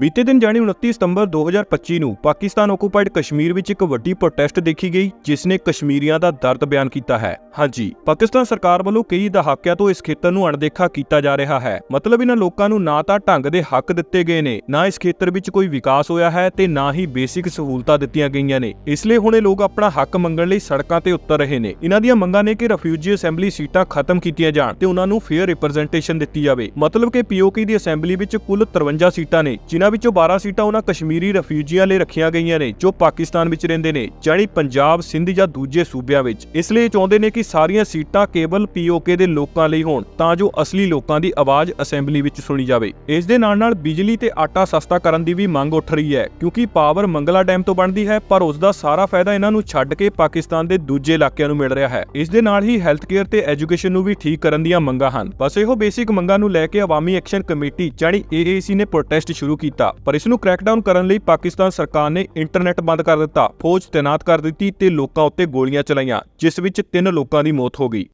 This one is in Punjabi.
ਬੀਤੇ ਦਿਨ ਜਾਣੀ 29 ਸਤੰਬਰ 2025 ਨੂੰ ਪਾਕਿਸਤਾਨ ਓਕੂਪਾਈਡ ਕਸ਼ਮੀਰ ਵਿੱਚ ਇੱਕ ਵੱਡੀ ਪ੍ਰੋਟੈਸਟ ਦੇਖੀ ਗਈ, ਜਿਸ ਨੇ ਕਸ਼ਮੀਰੀਆਂ ਦਾ ਦਰਦ ਬਿਆਨ ਕੀਤਾ ਹੈ। ਹਾਂਜੀ, ਪਾਕਿਸਤਾਨ ਸਰਕਾਰ ਵੱਲੋਂ ਕਈ ਦਹਾਕਿਆਂ ਤੋਂ ਇਸ ਖੇਤਰ ਨੂੰ ਅਣਦੇਖਾ ਕੀਤਾ ਜਾ ਰਿਹਾ ਹੈ। ਮਤਲਬ ਇਹਨਾਂ ਲੋਕਾਂ ਨੂੰ ਨਾ ਤਾਂ ਢੰਗ ਦੇ ਹੱਕ ਦਿੱਤੇ ਗਏ ਨੇ, ਨਾ ਇਸ ਖੇਤਰ ਵਿੱਚ ਕੋਈ ਵਿਕਾਸ ਹੋਇਆ ਹੈ ਤੇ ਨਾ ਹੀ ਬੇਸਿਕ ਸਹੂਲਤਾਂ ਦਿੱਤੀਆਂ ਗਈਆਂ ਨੇ। ਇਸ ਲਈ ਹੁਣ ਇਹ ਲੋਕ ਆਪਣਾ ਹੱਕ ਮੰਗਣ ਲਈ ਸੜਕਾਂ ਤੇ ਉਤਰ ਰਹੇ ਨੇ। ਇਹਨਾਂ ਦੀਆਂ ਮੰਗਾਂ ਨੇ ਕਿ ਰਿਫਿਊਜੀ ਅਸੈਂਬਲੀ ਸੀਟਾਂ ਖਤਮ ਕੀਤੀਆਂ ਜਾਣ ਤੇ ਉਹਨਾਂ ਨੂੰ ਫੇਅਰ ਰਿਪਰੈਜ਼ੈਂਟੇਸ਼ਨ ਦਿੱਤੀ ਜਾਵੇ। ਮਤਲਬ ਕਿ ਪੀਓਕੇ ਦੀ ਅਸੈਂਬਲੀ ਵਿੱਚ ਕੁੱਲ 53 ਸੀਟਾਂ ਨੇ, ਜਿਨ੍ਹਾਂ ਵਿੱਚੋਂ 12 ਸੀਟਾਂ ਉਹਨਾਂ ਕਸ਼ਮੀਰੀ ਰਫਿਊਜੀਆਂ ਲਈ ਰੱਖੀਆਂ ਗਈਆਂ ਨੇ, ਜੋ ਪਾਕਿਸਤਾਨ ਵਿੱਚ ਰਹਿੰਦੇ ਨੇ, ਜਾਣੀ ਪੰਜਾਬ, ਸਿੰਧ ਜਾਂ ਦੂਜੇ ਸੂਬਿਆਂ ਵਿੱਚ। ਇਸ ਲਈ ਚਾਹੁੰਦੇ ਨੇ ਕਿ ਸਾਰੀਆਂ ਸੀਟਾਂ ਕੇਵਲ ਪੀਓਕੇ ਦੇ ਲੋਕਾਂ ਲਈ ਹੋਣ, ਤਾਂ ਜੋ ਅਸਲੀ ਲੋਕਾਂ ਦੀ ਆਵਾਜ਼ ਅਸੈਂਬਲੀ ਵਿੱਚ ਸੁਣੀ ਜਾਵੇ। ਇਸ ਦੇ ਨਾਲ ਨਾਲ ਬਿਜਲੀ ਤੇ ਆਟਾ ਸਸਤਾ ਕਰਨ ਦੀ ਵੀ ਮੰਗ ਉੱਠ ਰਹੀ ਹੈ, ਕਿਉਂਕਿ ਪਾਵਰ ਮੰਗਲਾ ਡੈਮ ਤੋਂ ਬਣਦੀ ਹੈ, ਪਰ ਉਸ ਦਾ ਸਾਰਾ ਫਾਇਦਾ ਇਹਨਾਂ ਨੂੰ ਛੱਡ ਕੇ ਪਾਕਿਸਤਾਨ ਦੇ ਦੂਜੇ ਇਲਾਕਿਆਂ ਨੂੰ ਮਿਲ ਰਿਹਾ ਹੈ। ਇਸ ਦੇ ਨਾਲ ਹੀ ਹੈਲਥ ਕੇਅਰ ਤੇ ਐਜੂਕੇਸ਼ਨ ਨੂੰ ਵੀ ਠੀਕ ਕਰਨ ਦੀਆਂ ਮੰਗਾਂ ਹਨ। ਬਸ ਇਹੋ ਬੇਸਿਕ ਮੰਗਾਂ ਨੂੰ ਲੈ ਕੇ ਅਵਾਮੀ ਐਕਸ਼ਨ ਕਮੇਟੀ ਜਾਣੀ AAC ਨੇ ਪ੍ਰੋਟੈਸਟ ਸ਼ੁਰੂ ਕੀਤਾ ਪਰ ਇਸ ਨੂੰ ਕ੍ਰੈਕਡਾਊਨ ਕਰਨ ਲਈ ਪਾਕਿਸਤਾਨ ਸਰਕਾਰ ਨੇ ਇੰਟਰਨੈਟ ਬੰਦ ਕਰ ਦਿੱਤਾ। ਫੌਜ ਤੈਨਾਤ ਕਰ ਦਿੱਤੀ ਤੇ ਲੋਕਾਂ ਉੱਤੇ ਗੋਲੀਆਂ ਚਲਾਈਆਂ, ਜਿਸ ਵਿੱਚ ਤਿੰਨ ਲੋਕਾਂ ਦੀ ਮੌਤ ਹੋ ਗਈ।